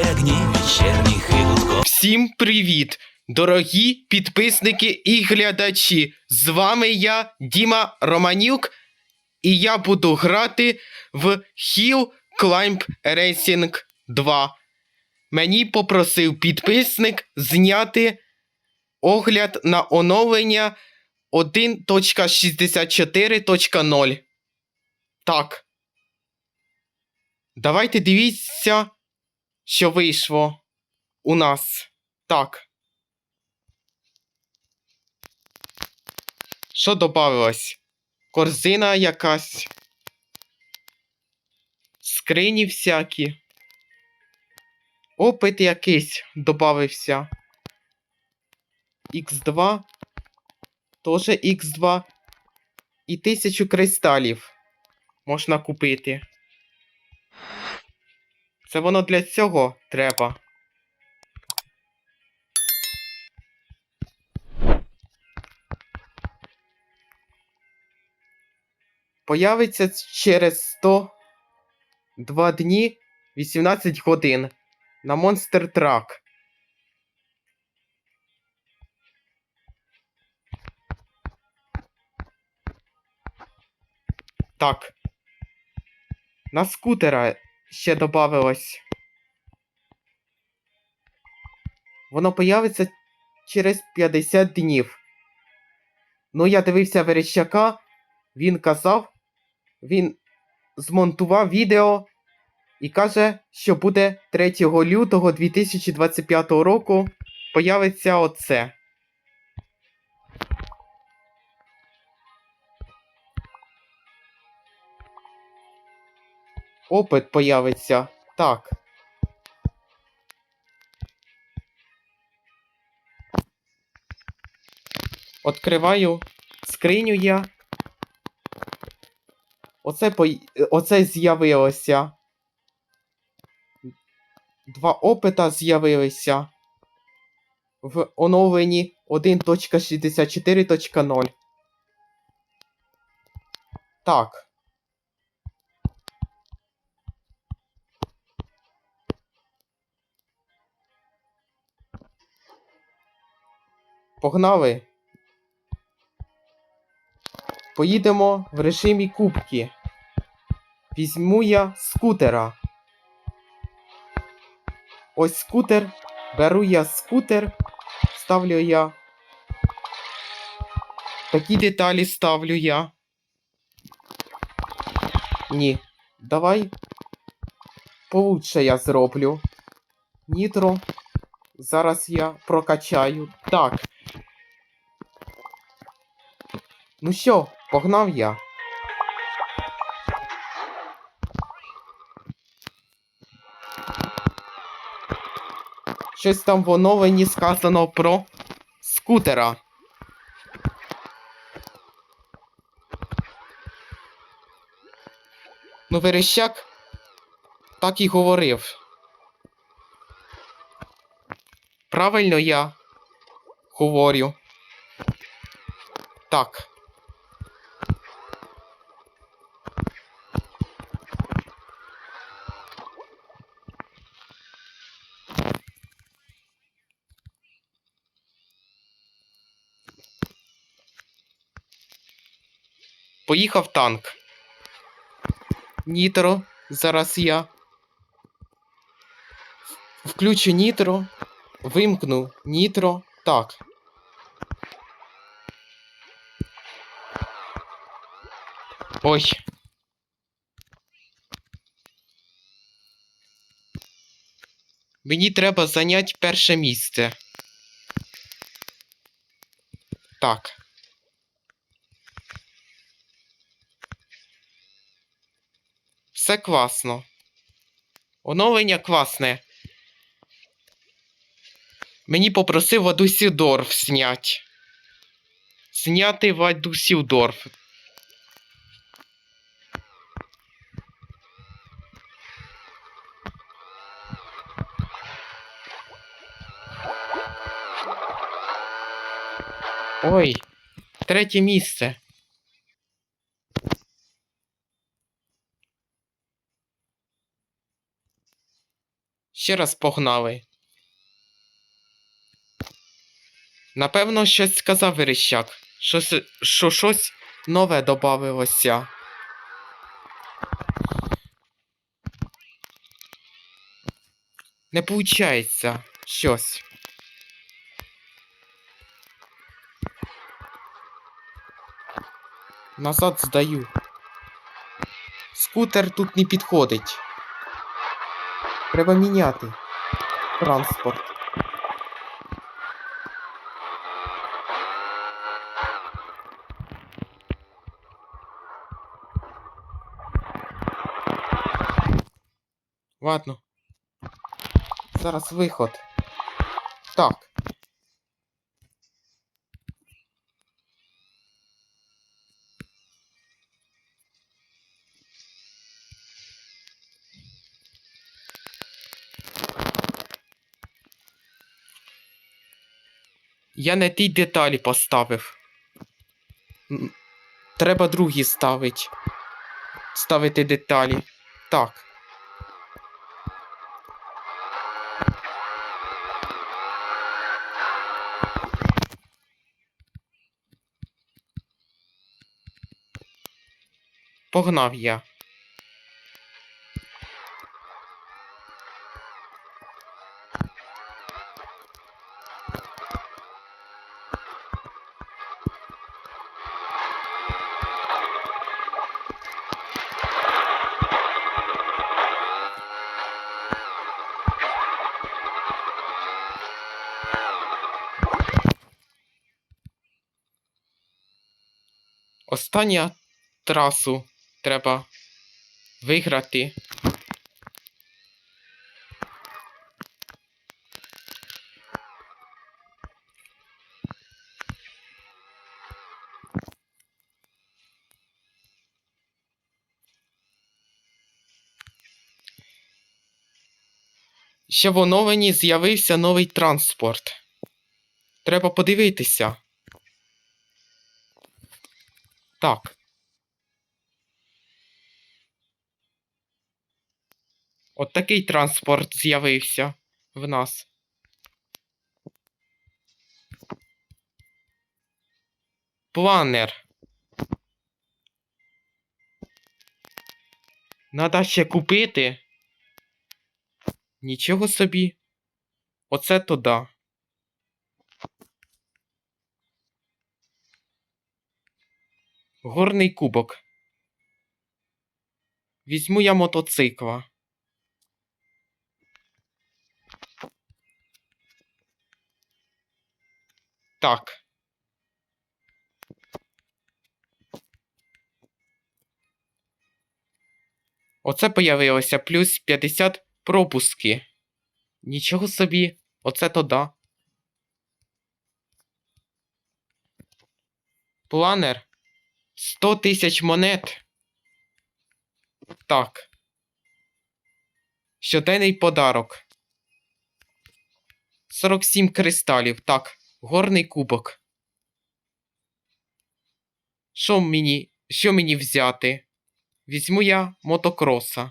огні вечірніх і гудков. Всім привіт, дорогі підписники і глядачі. З вами я, Діма Романюк, і я буду грати в Hill Climb Racing 2. Мені попросив підписник зняти огляд на оновлення 1.64.0. Так. Давайте дивіться, що вийшло у нас. Так. Що добавилось? Корзина якась. Скрині всякі. Опит якийсь добавився. Х2. Тоже Х2. І тисячу кристалів можна купити. Це воно для цього треба. Появиться через 102 дні 18 годин на Monster Truck. Так. На скутера ще добавилось. Воно появиться через 50 днів. Ну, я дивився Верещака, він казав, він змонтував відео і каже, що буде 3 лютого 2025 року появиться оце. Опит появиться. Так. Откриваю скриню я. Оце по... Оце з'явилося. Два опита з'явилися в оновленні 1.64.0. Так. Погнали. Поїдемо в режимі кубки. Візьму я скутера. Ось скутер. Беру я скутер. Ставлю я. Такі деталі ставлю я. Ні. Давай. Получше я зроблю. Нітро. Зараз я прокачаю. Так. Ну що, погнав я. Щось там в оновленні сказано про скутера. Ну, Верещак так і говорив. Правильно я говорю. Так. Поїхав танк. Нітро. Зараз я. Включу нітро. Вимкну нітро. Так. Ой. Мені треба зайняти перше місце. Так. Все класно. Оновлення класне. Мені попросив Вадусідорф зняти. Зняти Вадусідорф. Ой, третє місце. Ще раз погнали. Напевно, щось сказав Верещак. Щось, що щось нове добавилося. Не получається щось. Назад здаю. Скутер тут не підходить. Треба міняти транспорт. Ладно. Зараз виход. Так. Я не ті деталі поставив. Треба другі ставити. Ставити деталі. Так. Погнав я. Остання трасу треба виграти. Ще в оновленні з'явився новий транспорт. Треба подивитися. Так. От такий транспорт з'явився в нас. Планер. Надо ще купити. Нічого собі. Оце то да. Горний кубок. Візьму я мотоцикла. Так. Оце появилося плюс 50 пропуски. Нічого собі, оце то да. Планер 100 тисяч монет. Так. Щоденний подарок. 47 кристалів. Так, горний кубок. Що мені. Що мені взяти? Візьму я мотокроса.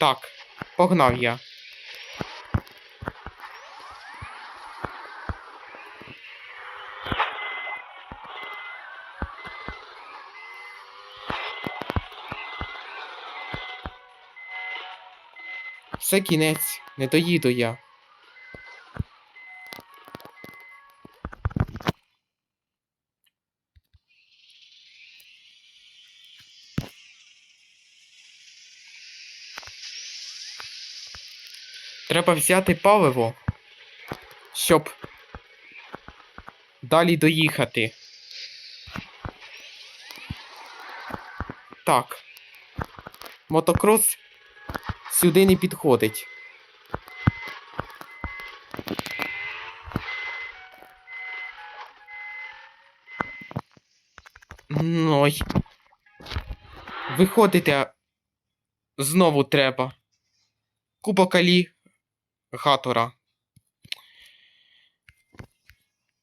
Так, погнав я. Все кінець, не доїду я. Треба взяти паливо, щоб далі доїхати. Так. Мотокрос сюди не підходить. Ной. Виходити знову треба. Кубок Алі гатора.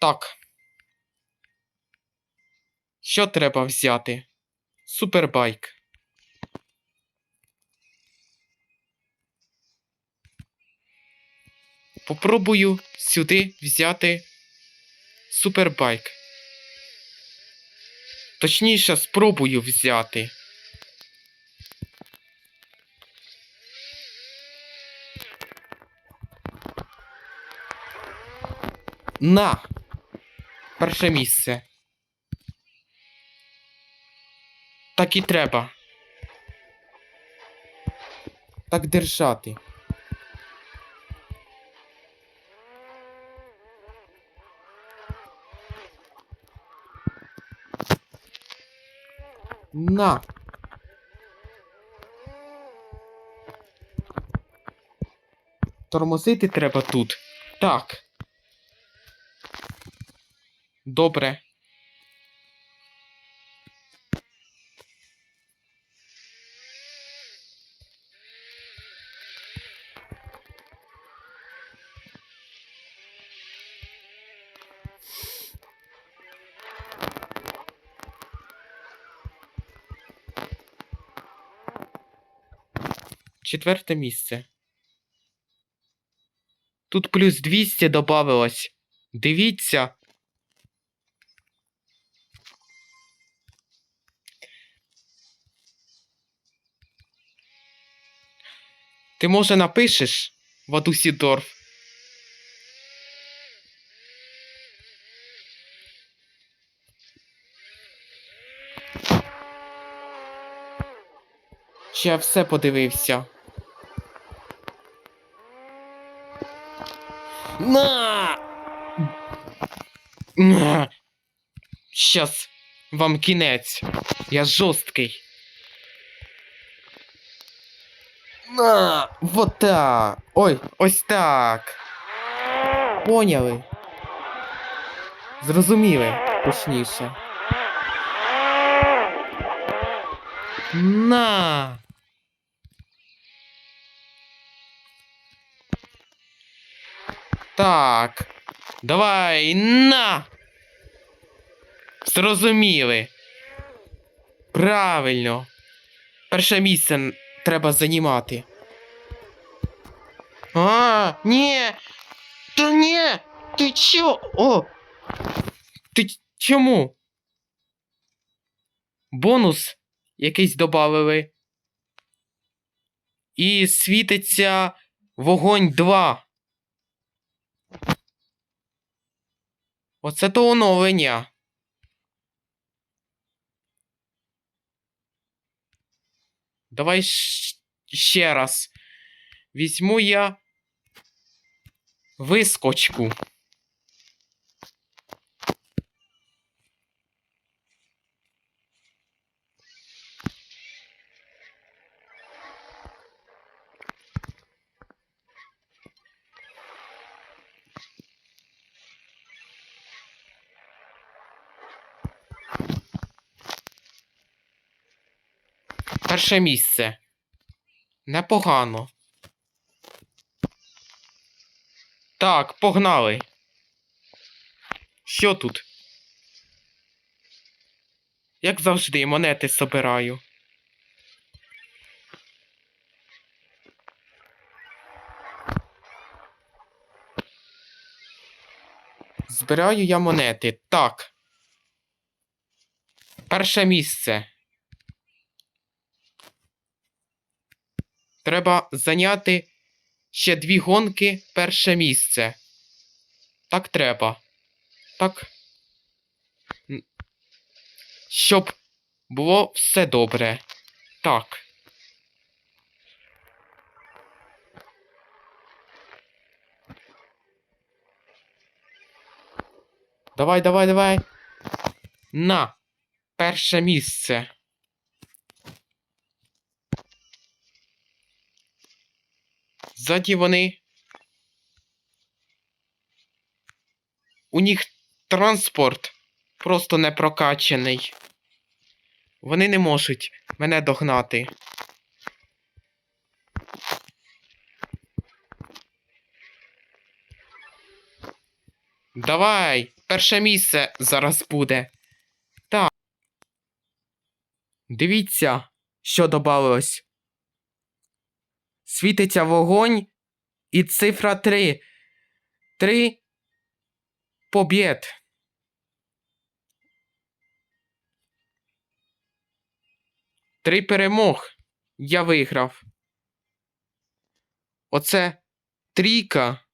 Так. Що треба взяти? Супербайк. Попробую сюди взяти супербайк. Точніше, спробую взяти. На! Перше місце. Так і треба. Так держати. На. Тормозити треба тут. Так. Добре. Четверте місце. Тут плюс 200 добавилось. Дивіться. Ти може напишеш Вадусідорф? Чи я все подивився? На! На! Щас вам кінець. Я жорсткий. На! Вот так. Ой, ось так. Поняли. Зрозуміли, точніше. На! Так. Давай на. Зрозуміли. Правильно. Перше місце треба займати. А, ні. Та ні. Ти чо? О. Ти чому? Бонус якийсь добавили. І світиться вогонь 2. Оце то оновлення. Давай ще раз. Візьму я вискочку. Перше місце. Непогано. Так, погнали. Що тут? Як завжди, монети собираю. Збираю я монети. Так. Перше місце. Треба зайняти ще дві гонки перше місце. Так треба. Так. Щоб було все добре. Так. Давай, давай, давай. На. Перше місце. Ззаді вони. У них транспорт просто не прокачаний. Вони не можуть мене догнати. Давай, перше місце зараз буде. Так. Дивіться, що добавилось. Світиться вогонь і цифра 3. Три побєд. Три перемог. Я виграв. Оце трійка.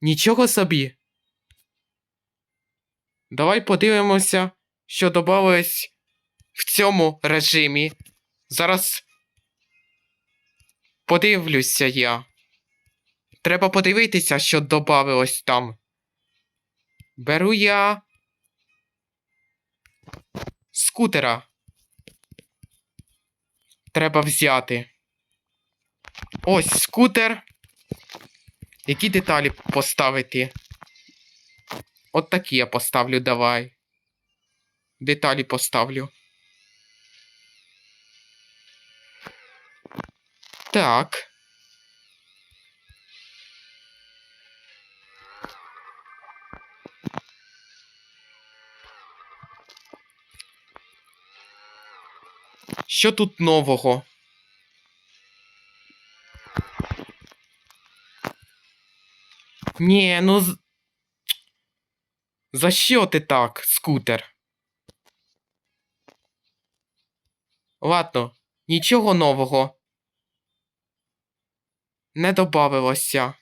Нічого собі. Давай подивимося, що додалось в цьому режимі. Зараз подивлюся я. Треба подивитися, що додавилось там. Беру я скутера. Треба взяти. Ось скутер. Які деталі поставити? От такі я поставлю, давай. Деталі поставлю. Так. Що тут нового? Ні, ну. За що ти так, скутер? Ладно, нічого нового. Не добавилося.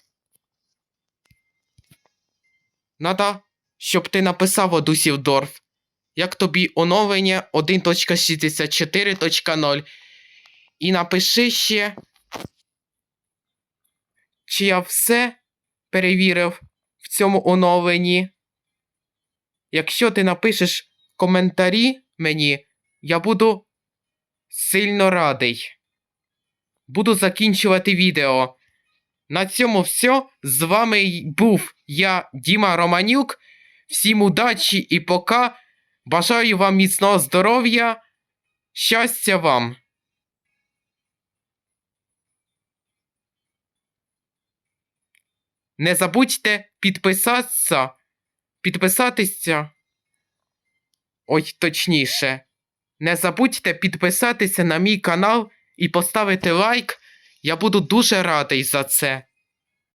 Надо, щоб ти написав Одусівдорф. Як тобі оновлення 1.64.0. І напиши ще. Чи я все перевірив в цьому оновленні. Якщо ти напишеш коментарі мені, я буду сильно радий. Буду закінчувати відео. На цьому все. З вами був я, Діма Романюк. Всім удачі і пока. Бажаю вам міцного здоров'я. Щастя вам! Не забудьте підписатися. Підписатися. Ой, точніше. Не забудьте підписатися на мій канал і поставити лайк. Я буду дуже радий за це.